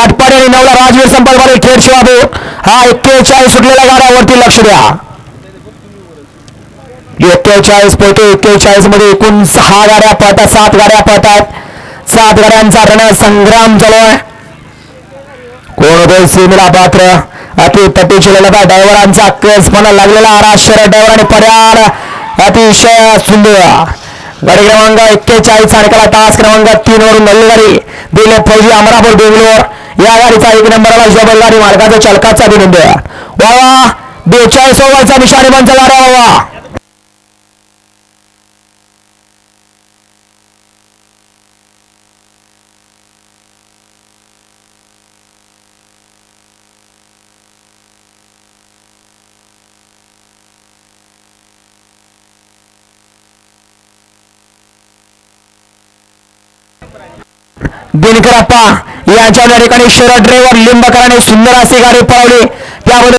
घाटपाडी आणि नवला राजवीर संपर्कवाले खेड शिवाबू. हा एक्केचाळीस सुटलेल्या गाड्यावरती लक्ष द्या. एक्केचाळीस पोते एक्केचाळीसमध्ये एकूण सहा गाड्या पळतात सात गाड्या पळतात. सात गाड्यांचा रण संग्राम चालू आहे कोण होते सीमेला पात्र? अति तटीची लढत ड्रायव्हरांचा पण लागलेला आराश्चर्य ड्रायव्हर आणि पर्याड अतिशय सुंदर. गाडी क्रमांक एक्केचाळीस चाळीस कला तास क्रमांक तीन वरून नल्लेगाडी दिले फौजी अमरापूर बेंगलोर या गाडीचा एक नंबरला जबल मार्गाचा चालकाचा अभिनंदन वा वा बेचाळीस ओव्हरचा निशाणी बंद झाला रे वा दिनकरप्पा यांच्या या ठिकाणी शरद ड्रायव्हर लिंबकराने सुंदर असे गाडी पळवली. त्यामध्ये